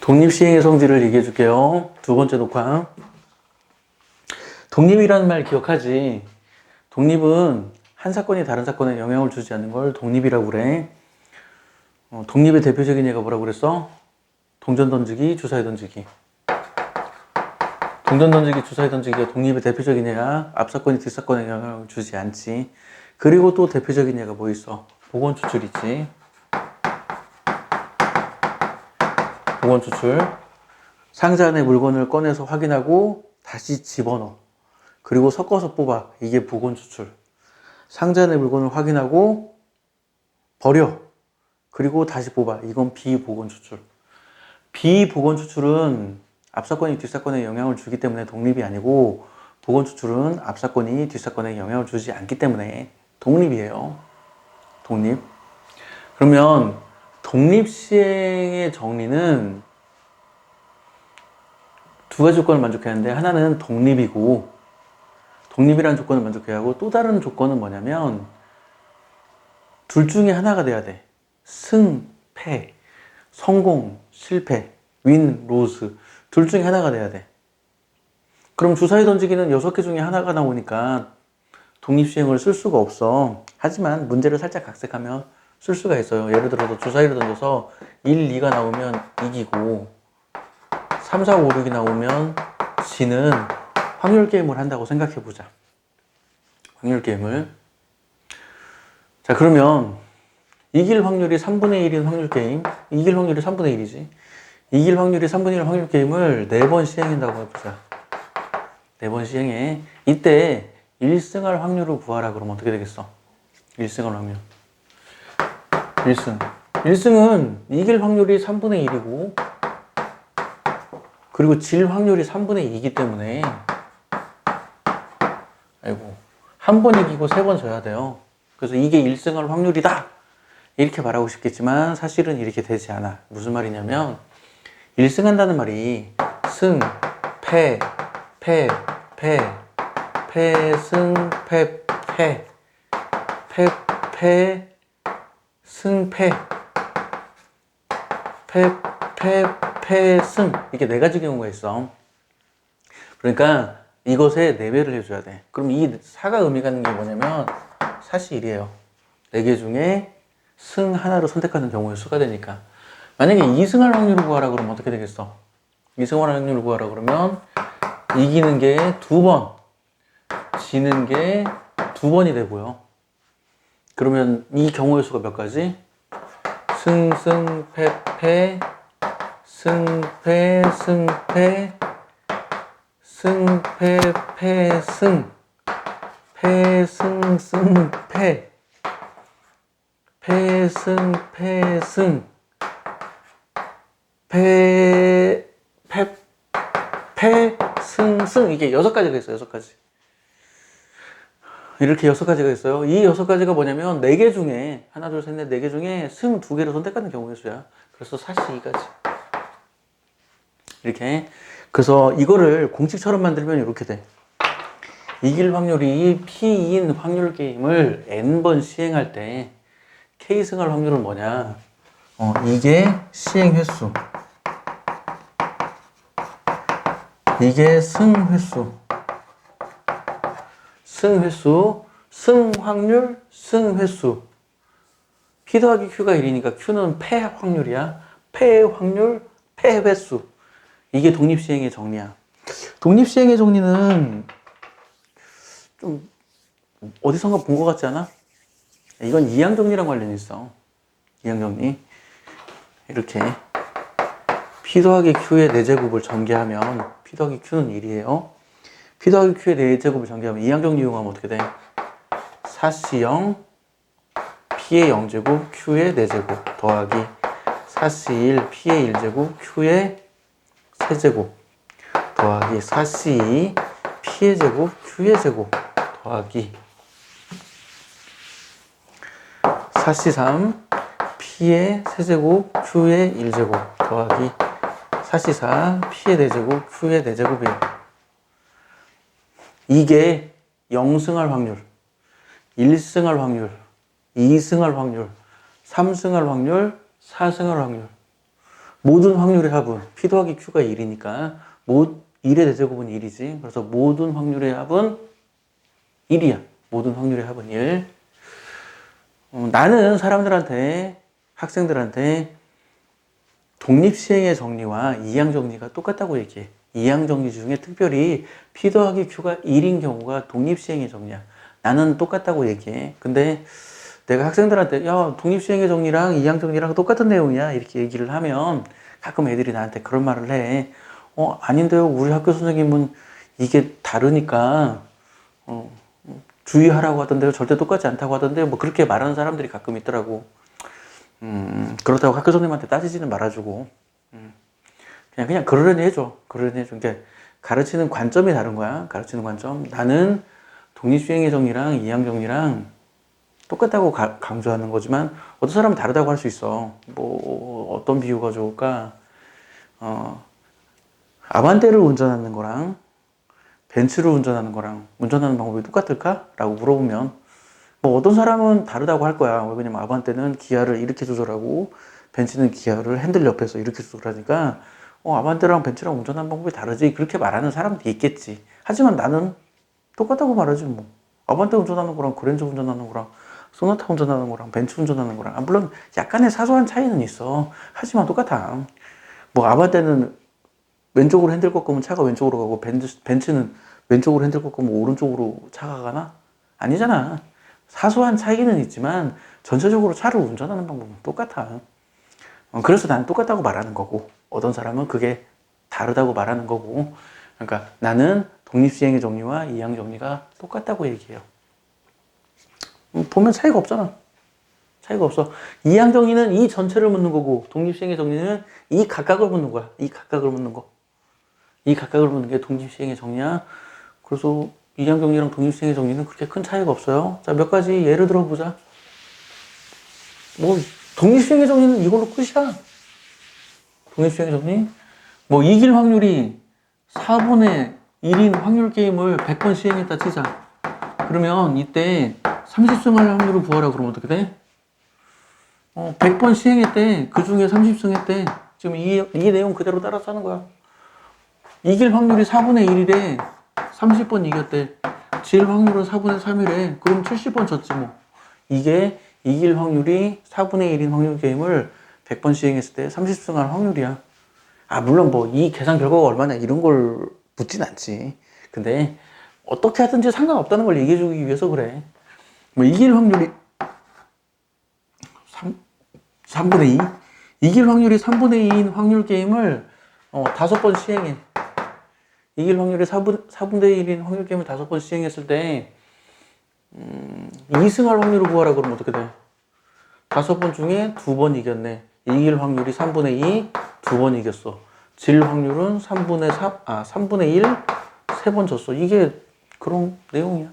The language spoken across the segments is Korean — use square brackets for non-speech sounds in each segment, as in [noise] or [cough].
독립시행의 성질을 얘기해 줄게요. 두 번째 녹화. 독립이라는 말 기억하지? 독립은 한 사건이 다른 사건에 영향을 주지 않는 걸 독립이라고 그래. 어, 독립의 대표적인 예가 뭐라고 그랬어? 동전 던지기, 주사위 던지기. 동전 던지기, 주사위 던지기가 독립의 대표적인 예야. 앞 사건이 뒷 사건에 영향을 주지 않지. 그리고 또 대표적인 예가 뭐 있어? 보건 추출 있지. 보건 추출. 상자 안에 물건을 꺼내서 확인하고 다시 집어넣어. 그리고 섞어서 뽑아. 이게 보건 추출. 상자 안에 물건을 확인하고 버려. 그리고 다시 뽑아. 이건 비보건 추출. 비보건 추출은 앞 사건이 뒷 사건에 영향을 주기 때문에 독립이 아니고 보건 추출은 앞 사건이 뒷 사건에 영향을 주지 않기 때문에 독립이에요. 독립. 그러면 독립 시행의 정리는 두 가지 조건을 만족해야 하는데 하나는 독립이고 독립이라는 조건을 만족해야 하고 또 다른 조건은 뭐냐면 둘 중에 하나가 돼야 돼. 승, 패, 성공, 실패, 윈, 로스 둘 중에 하나가 돼야 돼. 그럼 주사위 던지기는 여섯 개 중에 하나가 나오니까 독립시행을 쓸 수가 없어. 하지만 문제를 살짝 각색하면 쓸 수가 있어요. 예를 들어서 주사위를 던져서 1, 2가 나오면 이기고 3, 4, 5, 6이 나오면 지는 확률 게임을 한다고 생각해 보자. 확률 게임을. 자, 그러면 이길 확률이 3분의 1인 확률 게임, 이길 확률이 3분의 1이지. 이길 확률이 3분의 1 확률 게임을 4번 시행한다고 해보자. 4번 시행해. 이때 1승할 확률을 구하라 그러면 어떻게 되겠어? 1승할 확률. 1승. 1승은 이길 확률이 3분의 1이고, 그리고 질 확률이 3분의 2이기 때문에, 아이고, 한 번 이기고 세 번 져야 돼요. 그래서 이게 1승할 확률이다! 이렇게 말하고 싶겠지만, 사실은 이렇게 되지 않아. 무슨 말이냐면, 1승 한다는 말이, 승, 패, 패, 패, 패 승, 패, 패, 패, 패, 승패, 패, 패, 패 승 이게 네 가지 경우가 있어. 그러니까 이것에 네 배를 해줘야 돼. 그럼 이 사가 의미가 있는 게 뭐냐면 사시 1이에요. 네개 중에 승 하나를 선택하는 경우의 수가 되니까. 만약에 2승할 확률을 구하라 그러면 어떻게 되겠어? 2승할 확률을 구하라 그러면 이기는 게 두 번, 지는 게 두 번이 되고요. 그러면 이 경우의 수가 몇 가지? 승, 승, 패, 패, 승, 패, 승, 패, 승, 패, 패, 승, 패, 승, 승, 패, 패, 승, 패, 승, 패, 패, 패, 승, 승. 이게 여섯 가지가 있어요, 여섯 가지. 이렇게 여섯 가지가 있어요. 이 여섯 가지가 뭐냐면 네 개 중에 하나, 둘, 셋, 넷, 네 개 중에 승 두 개를 선택하는 경우의 수야. 그래서 사시 2가지. 이렇게. 그래서 이거를 공식처럼 만들면 이렇게 돼. 이길 확률이 P인 확률 게임을 N번 시행할 때 K 승할 확률은 뭐냐? 어, 이게 시행 횟수. 이게 승 횟수. 승 횟수, 승 확률, 승 횟수. P 더하기 Q가 1이니까 Q는 패 확률이야. 패 확률, 패 횟수. 이게 독립시행의 정리야. 독립시행의 정리는 좀 어디선가 본 것 같지 않아? 이건 이항정리랑 관련이 있어. 이항정리. 이렇게 P 더하기 Q의 4제곱을 전개하면 P 더하기 Q는 1이에요. P 더하기 Q의 4제곱을 전개하면 이항정리 이용하면 어떻게 돼? 4C 0 P의 0제곱 Q의 4제곱 더하기 4C 1 P의 1제곱 Q의 3제곱 더하기 4C 2 P의 제곱 Q의 제곱 더하기 4C 3 P의 세제곱 Q의 1제곱 더하기 4C 4 P의 4제곱 Q의 4제곱이에요. 이게 0승할 확률, 1승할 확률, 2승할 확률, 3승할 확률, 4승할 확률. 모든 확률의 합은 P 더하기 Q가 1이니까 모, 1의 대제곱은 1이지. 그래서 모든 확률의 합은 1이야. 모든 확률의 합은 1. 어, 나는 사람들한테, 학생들한테 독립시행의 정리와 이항 정리가 똑같다고 얘기해. 이항 정리 중에 특별히 P 더하기 Q가 1인 경우가 독립시행의 정리야. 나는 똑같다고 얘기해. 근데 내가 학생들한테 야 독립시행의 정리랑 이항 정리랑 똑같은 내용이야 이렇게 얘기를 하면 가끔 애들이 나한테 그런 말을 해. 어 아닌데요 우리 학교 선생님은 이게 다르니까 어, 주의하라고 하던데요 절대 똑같지 않다고 하던데요 뭐 그렇게 말하는 사람들이 가끔 있더라고. 음 그렇다고 학교 선생님한테 따지지는 말아주고 음, 그냥 그냥 그러려니 해줘 그러려니 해줘. 그러니까 가르치는 관점이 다른 거야 가르치는 관점. 나는 독립시행의 정리랑 이항 정리랑 똑같다고 가- 강조하는 거지만 어떤 사람은 다르다고 할 수 있어. 뭐 어떤 비유가 좋을까? 어, 아반떼를 운전하는 거랑 벤츠를 운전하는 거랑 운전하는 방법이 똑같을까? 라고 물어보면 뭐 어떤 사람은 다르다고 할 거야. 왜냐면 아반떼는 기아를 이렇게 조절하고 벤츠는 기아를 핸들 옆에서 이렇게 조절하니까 어, 아반떼랑 벤츠랑 운전하는 방법이 다르지. 그렇게 말하는 사람도 있겠지. 하지만 나는 똑같다고 말하지 뭐. 아반떼 운전하는 거랑 그랜저 운전하는 거랑 소나타 운전하는 거랑 벤츠 운전하는 거랑 아, 물론 약간의 사소한 차이는 있어. 하지만 똑같아. 뭐 아반떼는 왼쪽으로 핸들 꺾으면 차가 왼쪽으로 가고 벤츠, 벤츠는 왼쪽으로 핸들 꺾으면 오른쪽으로 차가 가나? 아니잖아. 사소한 차이는 있지만 전체적으로 차를 운전하는 방법은 똑같아. 어, 그래서 난 똑같다고 말하는 거고 어떤 사람은 그게 다르다고 말하는 거고 그러니까 나는 독립시행의 정리와 이항 정리가 똑같다고 얘기해요. 음, 보면 차이가 없잖아. 차이가 없어. 이항 정리는 이 전체를 묻는 거고 독립시행의 정리는 이 각각을 묻는 거야. 이 각각을 묻는 거. 이 각각을 묻는 게 독립시행의 정리야. 그래서 이항 정리랑 독립시행의 정리는 그렇게 큰 차이가 없어요. 자, 몇 가지 예를 들어 보자. 뭐 독립시행의 정리는 이걸로 끝이야. 독립시행의 정리? 뭐 이길 확률이 4분의 1인 확률 게임을 100번 시행했다 치자. 그러면 이때 30승 할 확률을 구하라 그러면 어떻게 돼? 어, 100번 시행했대. 그 중에 30승 했대. 지금 이, 이 내용 그대로 따라서 하는 거야. 이길 확률이 4분의 1이래. 30번 이겼대. 질 확률은 4분의 3이래. 그럼 70번 졌지 뭐. 이게 이길 확률이 4분의 1인 확률 게임을 100번 시행했을 때 30승 할 확률이야. 아, 물론 뭐 이 계산 결과가 얼마냐 이런 걸 묻진 않지. 근데 어떻게 하든지 상관없다는 걸 얘기해 주기 위해서 그래. 뭐 이길 확률이 3, 3분의 2? 이길 확률이 3분의 2인 확률 게임을 어, 다섯 번 시행해. 이길 확률이 4분, 4분의 1인 확률 게임을 다섯 번 시행했을 때, 음, 2승할 확률을 구하라 그러면 어떻게 돼? 다섯 번 중에 두 번 이겼네. 이길 확률이 3분의 2, 두 번 이겼어. 질 확률은 3분의 3, 아, 3분의 1, 세 번 졌어. 이게 그런 내용이야.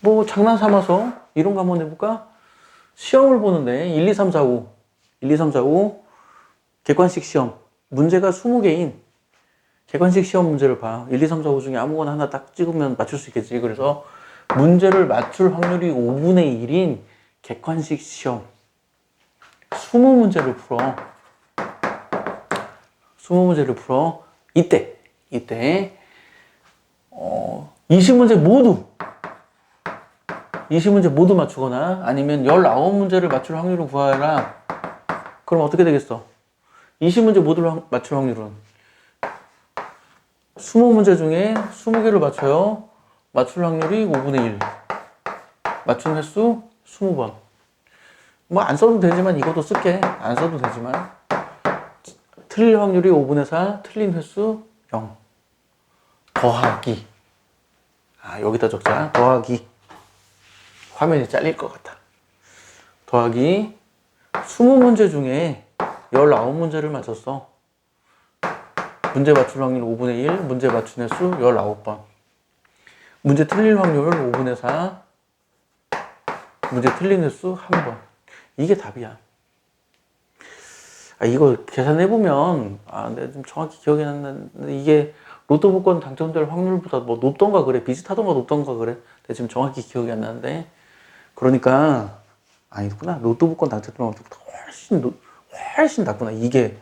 뭐, 장난 삼아서 이런 거 한번 해볼까? 시험을 보는데 1, 2, 3, 4, 5. 1, 2, 3, 4, 5. 객관식 시험. 문제가 20개인 객관식 시험 문제를 봐. 1, 2, 3, 4, 5 중에 아무거나 하나 딱 찍으면 맞출 수 있겠지. 그래서 문제를 맞출 확률이 5분의 1인 객관식 시험. 20문제를 풀어. 20문제를 풀어. 이때, 이때, 어, 20문제 모두 20문제 모두 맞추거나 아니면 19문제를 맞출 확률을 구하라. 그럼 어떻게 되겠어? 20문제 모두를 확- 맞출 확률은 20문제 중에 20개를 맞춰요. 맞출 확률이 5분의 1. 맞춘 횟수 20번. 뭐 안 써도 되지만 이것도 쓸게. 안 써도 되지만. 틀릴 확률이 5분의 4, 틀린 횟수 0. 더하기. 아, 여기다 적자. 더하기. 화면이 잘릴 것 같아. 더하기 20문제 중에 19문제를 맞췄어. 문제 맞출 확률 5분의 1, 문제 맞춘 횟수 19번. 문제 틀릴 확률 5분의 4, 문제 틀린 횟수 1번. 이게 답이야. 아, 이거 계산해보면, 아, 내가 좀 정확히 기억이 안 나는데, 이게 로또 복권 당첨될 확률보다 뭐 높던가 그래. 비슷하던가 높던가 그래. 내가 지금 정확히 기억이 안 나는데. 그러니까, 아니구나. 로또 복권 당첨될 확률보다 훨씬, 높- 훨씬 낮구나. 이게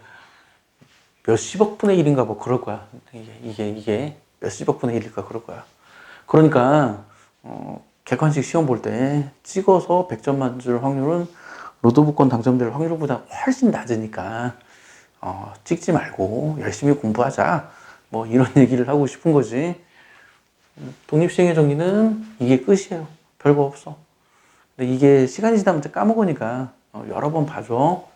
몇십억 분의 1인가 뭐 그럴 거야. 이게, 이게, 이게 몇십억 분의 1일까 그럴 거야. 그러니까, 어, 객관식 시험 볼 때 찍어서 100점 맞을 확률은 로또복권 당첨될 확률보다 훨씬 낮으니까, 어, 찍지 말고 열심히 공부하자. 뭐 이런 [laughs] 얘기를 하고 싶은 거지. 음, 독립시행의 정리는 이게 끝이에요. 별거 없어. 근데 이게 시간이 지나면 까먹으니까 어, 여러 번 봐줘.